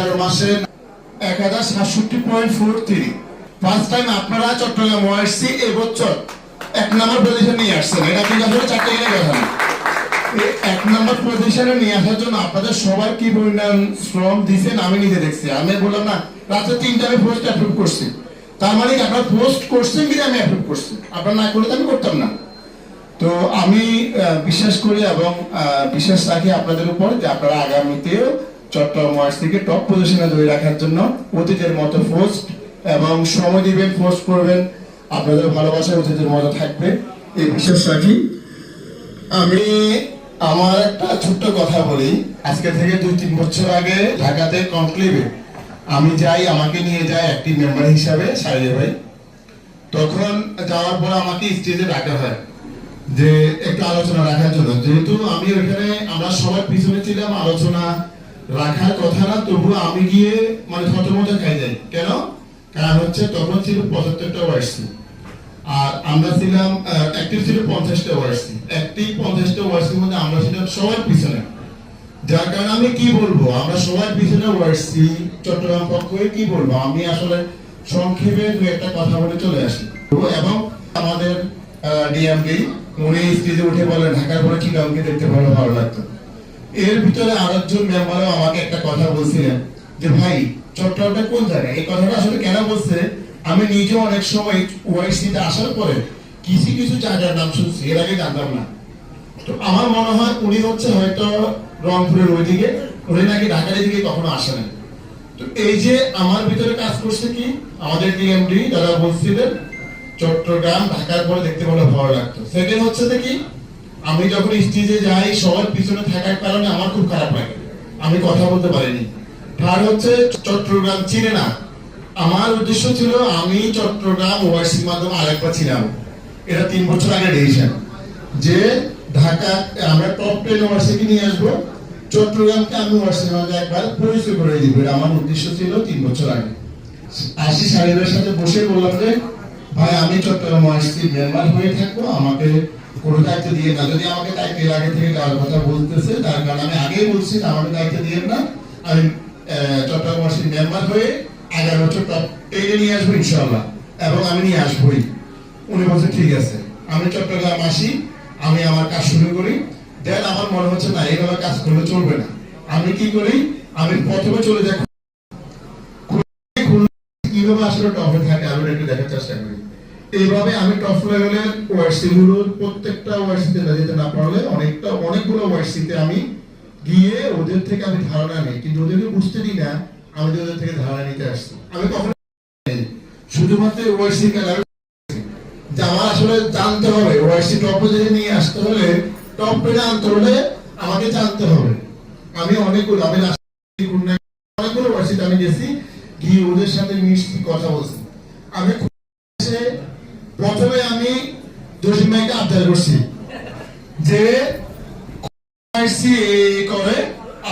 এগারো মাসে এক হাজার সাতষট্টি point four three first time আপনারা চট্টগ্রাম ওয়াইসি এবছর এক নম্বর পজিশন নিয়ে আসছেন। এটা কিন্তু আসলে চারটে গেলে কথা না? এক নম্বর পজিশনে নিয়ে আসার জন্য আপনাদের সবাই কি পরিমাণ শ্রম দিয়েছেন আমি নিজে দেখছি। আমি বললাম না রাত্রে তিনটা আমি পোস্ট অ্যাপ্রুভ করছি। তার মানে কি আপনারা পোস্ট করছেন কিনা আমি অ্যাপ্রুভ করছি? আপনারা না করলে তো আমি করতাম না। তো আমি বিশ্বাস করি এবং বিশ্বাস রাখি আপনাদের উপর যে আপনারা আগামীতেও চট্টগ্রাম ওয়ার্সিকে টপ পজিশনে ধরে রাখার জন্য অতীতের মতো পোস্ট এবং সময় দিবেন পোস্ট করবেন। আপনাদের ভালোবাসা অতীতের মতো থাকবে। এই বিশ্বাস রাখি। আমি আমার একটা ছোট্ট কথা বলি। আজকে থেকে দুই তিন বছর আগে ঢাকাতে কনক্লেভে আমি যাই, আমাকে নিয়ে যায় একটি মেম্বার হিসাবে সাইলে ভাই। তখন যাওয়ার পর আমাকে স্টেজে ডাকা হয় যে, একটু আলোচনা রাখার জন্য। যেহেতু আমি ওইখানে আমরা সবার পিছনে ছিলাম, আলোচনা রাখার কথা না, তবুও আমি গিয়ে মানে থতমত খাই যাই কেন? কারণ হচ্ছে তখন ছিল পঁচাত্তরটা ওয়ার্সি আর আমরা ছিলাম অ্যাক্টিভ ছিল পঞ্চাশটা ওয়ার্সি অ্যাক্টিভ পঞ্চাশটা ওয়ার্সির মধ্যে আমরা ছিলাম সবার পিছনে। যার কারণে আমি কি বলব? আমরা সবার পিছনে ওয়ার্সি চট্টগ্রাম পক্ষে কি বলব? আমি আসলে সংক্ষেপে দু একটা কথা বলে চলে আসি। এবং আমাদের ডিএমডি উনি স্টেজে উঠে বলেন ঢাকার পরে চিটাঙ্গে দেখতে ভালো ভালো লাগতো। এর ভিতরে আরেকজন মেম্বারও আমাকে একটা কথা বলছিলেন যে, ভাই, চট্টগ্রামটা কোন জায়গায়? এই কথাটা আসলে কেন বলছে? আমি নিজে অনেক সময় ওয়াইসিতে আসার পরে কিছু কিছু জায়গার নাম শুনছি, এর আগে জানতাম না। তো আমার মনে হয় উনি হচ্ছে হয়তো রংপুরের ওইদিকে, উনি নাকি ঢাকার দিকে কখনো আসে তো এই যে আমার ভিতরে কাজ করছে কি, আমাদের ডিএমডি যারা বলছিলেন, চট্টগ্রাম, ঢাকার পরে দেখতে বলে ভালো লাগতো। সেকেন্ড হচ্ছে কি আমি যখন স্টেজে যাই, সবার পিছনে থাকার কারণে আমার খুব খারাপ লাগে। আমি কথা বলতে পারিনি। থার্ড হচ্ছে চট্টগ্রাম চিনে না। আমার উদ্দেশ্য ছিল আমি চট্টগ্রাম ওয়াইসির মাধ্যমে আরেকবার ছিলাম। এটা তিন বছর আগে ডিসিশন যে ঢাকা, আমরা টপ টেন ওয়ার্সিটি নিয়ে আসব। চট্টগ্রামকে আমি ওয়ার্সির মাঝে একবার পরিচয় করে দিব। এটা আমার উদ্দেশ্য ছিল তিন বছর আগে। আশি সাহেবের সাথে বসে বললাম যে ভাই, আমি চট্টগ্রাম ওয়ার্সিটির মেম্বার হয়ে থাকব, আমাকে কোনো দায়িত্ব দিয়ে না। যদি আমাকে দায়িত্ব এর আগে থেকে দেওয়ার কথা বলতেছে, তার কারণ আমি আগেই বলছি যে আমাকে দায়িত্ব দিয়ে না। আমি চট্টগ্রাম ওয়ার্সিটির মেম্বার হয়ে এগারো বছর টেনে নিয়ে আসব ইনশাল্লাহ এবং আমি নিয়ে আসবোই। উনি বলছে, ঠিক আছে, আমি চট্টগ্রাম আসি, আমি আমার কাজ শুরু করি। দেন আমার মনে হচ্ছে, না, এইভাবে কাজ করলে চলবে না। আমি কি করি, আমি প্রথমে চলে যাই কীভাবে আসলে টপে থাকে আমি একটু দেখার চেষ্টা করি। এইভাবে আমি টপ লেভেলের প্রত্যেকটা না যেতে না পারলে অনেকটা, অনেকগুলো আমি গিয়ে ওদের থেকে আমি ধারণা নেই। কিন্তু ওদেরকে বুঝতে দিই না, আমি ওদের থেকে ধারণা নিতে আসছি। আমি শুধুমাত্র আমার আসলে জানতে হবে টপ নিয়ে আসতে হলে টপ আনতে হলে আমাকে জানতে হবে। আমি অনেকগুলো আমি অনেকগুলো ওয়াইসিতে আমি গেছি, গিয়ে ওদের সাথে মিশছি, কথা বলছি। আমি প্রথমে আমি আবদার করছি যে করে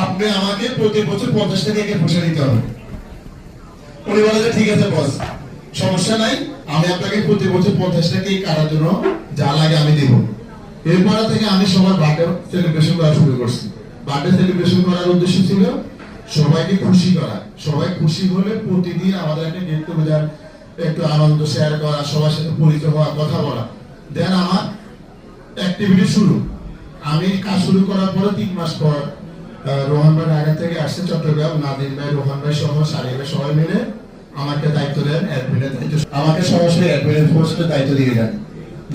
আপনি আমাকে প্রতি বছর পঞ্চাশ টাকা পয়সা দিতে হবে। উনি বলে যে ঠিক আছে বস, সমস্যা নাই, আমি আপনাকে প্রতি বছর পঞ্চাশ টাকা কাটার জন্য যা লাগে আমি দেব। এরপরে থেকে আমি সবার বার্থডে সেলিব্রেশন করা শুরু করছি। বার্থডে সেলিব্রেশন করার উদ্দেশ্য ছিল সবাইকে খুশি করা। সবাই খুশি হলে প্রতিদিন আমাদের একটা গেট টুগেদার একটু আনন্দ শেয়ার করা, সবার সাথে পরিচয় হওয়া, কথা বলা। দেন আমার অ্যাক্টিভিটি শুরু। আমি কাজ শুরু করার পরে তিন মাস পর রোহন ভাই ঢাকা থেকে আসছে চট্টগ্রাম, নাদিম ভাই, রোহন ভাই সহ সারি ভাই সবাই মিলে আমাকে দায়িত্ব দেন অ্যাডমিনের দায়িত্ব। আমাকে সরাসরি অ্যাডমিনের পোস্টের দায়িত্ব দিয়ে দেন।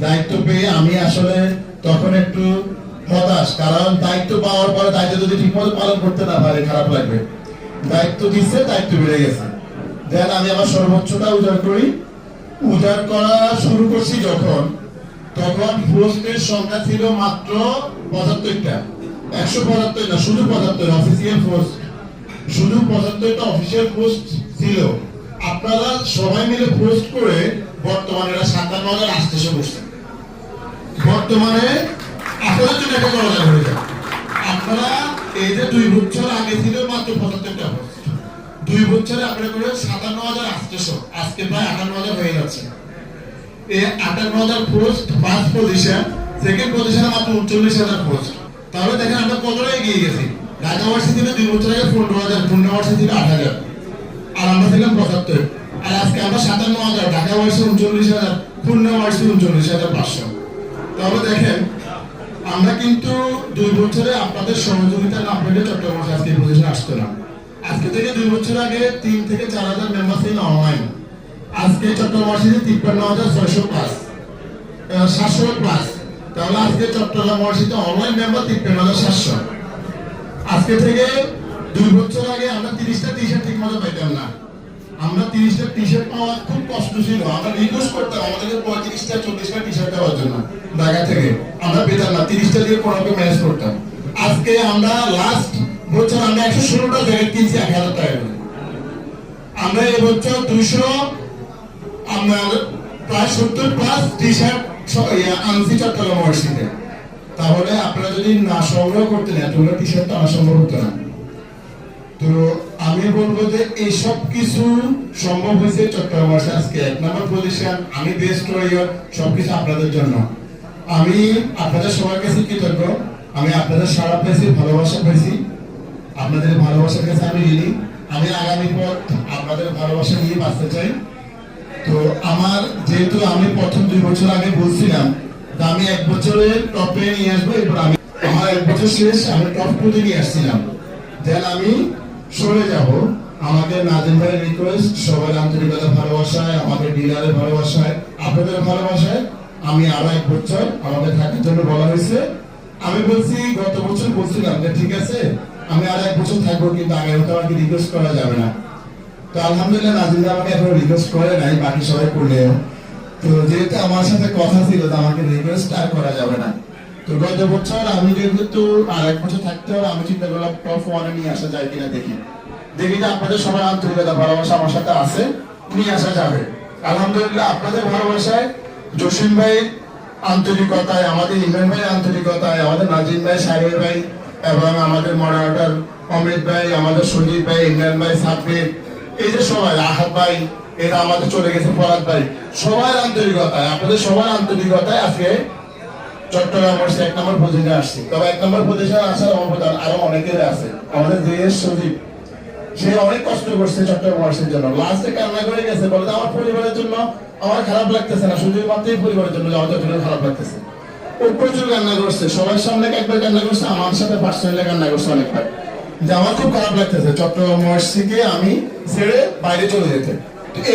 দায়িত্ব পেয়ে আমি আসলে তখন একটু হতাশ, কারণ দায়িত্ব পাওয়ার পরে দায়িত্ব যদি ঠিকমতো পালন করতে না পারে, খারাপ লাগবে। দায়িত্ব দিচ্ছে, দায়িত্ব বেড়ে গেছে। দেন আমি আমার সর্বোচ্চটা উজাড় করি। উজাড় করা শুরু করছি যখন। তখন পোস্টের সংখ্যা ছিল মাত্র পঁচাত্তরটা। একশো পঁচাত্তর না, শুধু পঁচাত্তর অফিসিয়াল পোস্ট শুধু পঁচাত্তরটা অফিসিয়াল পোস্ট ছিল। আপনারা সবাই মিলে পোস্ট করে বর্তমানে এটা সাতান্ন হাজার আসতেছে বসছে। বর্তমানে আপনাদের জন্য একটা করা হয়ে যায় আপনারা এই যে দুই বছর আগে ছিল মাত্র পঁচাত্তরটা পোস্ট দুই বছরে আপনারা করে সাতান্ন হাজার আসতেছে আজকে প্রায় আটান্ন হাজার হয়ে যাচ্ছে। এই আটান্ন হাজার পোস্ট ফার্স্ট পজিশন সেকেন্ড পজিশনে মাত্র উনচল্লিশ হাজার পোস্ট তাহলে দেখেন আমরা কতটা এগিয়ে গেছি? ঢাকা দুই বছর আগে পনেরো হাজার ভার্সিটিতে আট হাজার। আর আমরা ছিলাম পঁচাত্তর। আর আজকে আমরা সাতান্ন হাজার, ঢাকা ভার্সি উনচল্লিশ হাজার ভার্সি উনচল্লিশ হাজার পাঁচশো। তাহলে দেখেন, আমরা কিন্তু দুই বছরে আপনাদের সহযোগিতা না পেলে চট্টগ্রাম আজকে পজিশনে আসতো না। আজকে থেকে দুই বছর আগে তিন থেকে চার হাজার মেম্বার ছিল অনলাইন আজকে চট্টগ্রাম তিপ্পান্ন হাজার ছয়শো প্লাস সাতশো প্লাস তাহলে আজকে চট্টগ্রাম ভার্সিটি অনলাইন মেম্বার তিপ্পান্ন হাজার সাতশো। আজকে থেকে দুই বছর আগে আমরা তিরিশটা টি শার্ট ঠিক পাইতাম না। আমরা তিরিশটা টি শার্ট পাওয়া খুব কষ্ট ছিল। আমরা রিকোয়েস্ট করতাম আমাদেরকে পঁয়ত্রিশটা, চল্লিশটা টি শার্ট দেওয়ার জন্য ঢাকা থেকে। আমরা পেতাম না, তিরিশটা দিয়ে কোনো ম্যানেজ করতাম। আজকে আমরা লাস্ট বছর আমরা একশো ষোলোটা জ্যাকেট কিনছি এক হাজার টাকা করে আমরা এবছর দুইশো, আমরা প্রায় সত্তর প্লাস টি শার্ট আনছি চট্টগ্রাম ইউনিভার্সিটিতে তাহলে আপনারা যদি না সংগ্রহ করতেন এতগুলো টি শার্ট আনা সম্ভব হতো না। তো আমি বলব যে এইসব কিছু সম্ভব হয়েছে চট্টগ্রাম আজকে এক নম্বর পজিশন আমি বেস্ট ওয়ারিয়র সবকিছু আপনাদের জন্য। আমি আপনাদের সবার কাছে কৃতজ্ঞ। আমি আপনাদের সারা পেয়েছি, ভালোবাসা পেয়েছি। আপনাদের ভালোবাসার কাছে আমি ঋণী। আমি আগামী পথ আপনাদের ভালোবাসা নিয়ে বাঁচতে চাই। তো আমার যেহেতু আমি প্রথম দুই বছর আগে বলছিলাম আমি এক বছরের টপে নিয়ে আসব, এরপর আমি আমার এক বছর শেষ, আমি টপ টুতে নিয়ে আসছিলাম। দেন আমি সরে যাব। আমাদের নাজিম ভাইয়ের রিকোয়েস্ট সবার আন্তরিকতা ভালোবাসায়, আমাদের ডিলারের ভালোবাসায়, আপনাদের ভালোবাসায় আমি আরও এক বছর আমাদের থাকার জন্য বলা হয়েছে। আমি বলছি, গত বছর বলছিলাম যে ঠিক আছে আমি আর এক বছর থাকব, কিন্তু আগে হয়তো আমাকে রিকোয়েস্ট করা যাবে না। তো আলহামদুলিল্লাহ নাজিম আমাকে এখনও রিকোয়েস্ট করে নাই, বাকি সবাই করলেও তো যেহেতু আমার সাথে কথা ছিল, তো আমাকে রিকোয়েস্ট আর করা যাবে না। তো গত বছর আমি যেহেতু আর এক বছর থাকতে হবে, আমি চিন্তা করলাম টপ ওয়ানে নিয়ে আসা যায় কিনা দেখি। দেখি যে আপনাদের সবার আন্তরিকতা, ভালোবাসা আমার সাথে আছে, নিয়ে আসা যাবে। আলহামদুলিল্লাহ আপনাদের ভালোবাসায় জসিম ভাই আন্তরিকতায়, আমাদের ইমরান ভাই আন্তরিকতায়, আমাদের নাজিম ভাই, সাহেব ভাই এবং আমাদের মডারেটর অমিত ভাই, আমাদের সঞ্জিত ভাই, ইমরান ভাই, সাব্বির, এই যে সবাই আহাত ভাই, এরা আমাদের চলে গেছে, ফরাদ ভাই। সবার আন্তরিকতায়, আপনাদের সবার আন্তরিকতায় আজকে চট্টগ্রাম বসে এক নম্বর আসছি। তবে এক নম্বর পজিশনে আসার অবদান আরও অনেকের আছে। আমাদের দেশ সজীব সে অনেক কষ্ট করছে চট্টগ্রাম বর্ষের জন্য। লাস্টে কান্না করে গেছে, বলে আমার পরিবারের জন্য আমার খারাপ লাগতেছে না শুধু মাত্রই পরিবারের জন্য আমার চট্টগ্রাম খারাপ লাগতেছে। ও প্রচুর কান্না করছে, সবার সামনে একবার কান্না করছে, আমার সাথে পার্সোনালি কান্না করছে অনেকবার। যে আমার খুব খারাপ লাগতেছে, চট্টগ্রাম থেকে আমি ছেড়ে বাইরে চলে যেতে।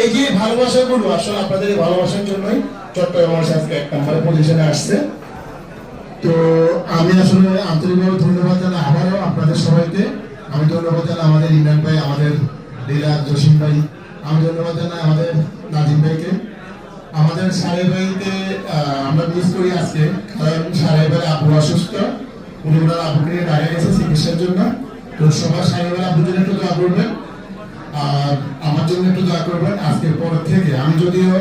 এই যে ভালোবাসা গুলো আসলে আপনাদের এই ভালোবাসার জন্যই চট্টগ্রাম আজকে এক নম্বরের পজিশনে আসছে। তো আমি আসলে আন্তরিকভাবে ধন্যবাদ জানাই, আবারও আপনাদের সবাইকে। আমি ধন্যবাদ জানাই আমাদের ইমরান ভাই, আমাদের ডিলার জসিম ভাই। আমি ধন্যবাদ জানাই আমাদের নাজিম ভাইকে। আমাদের আহ, আমরা মিস করি আজকে। কারণ ভাই আবু অসুস্থ। উনি ওনার আবুকে নিয়ে বাইরে গেছে চিকিৎসার জন্য। তো সবার ভাই আবুর জন্য একটু দোয়া করবেন। আর আমার জন্য একটু দোয়া করবেন আজকের পর থেকে। আমি যদিও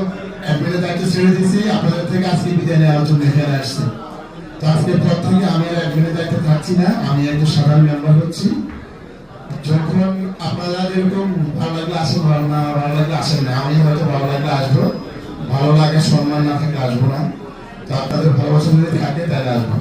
অ্যাডমিনের দায়িত্ব ছেড়ে দিয়েছি আপনাদের থেকে আজকে বিদায় নেওয়ার জন্য এখানে আসছি। তো আজকের পর থেকে আমি আর একজনের দায়িত্বে থাকছি না। আমি একজন সাধারণ মেম্বার হচ্ছি। যখন আপনারা এরকম ভালো লাগলে আসেন ভালো না ভালো লাগলে আসেন না আমি হয়তো ভালো লাগলে আসব। ভালো লাগে সম্মান না থাকলে আসব না। তো আপনাদের ভালোবাসা যদি থাকে তাহলে আসব।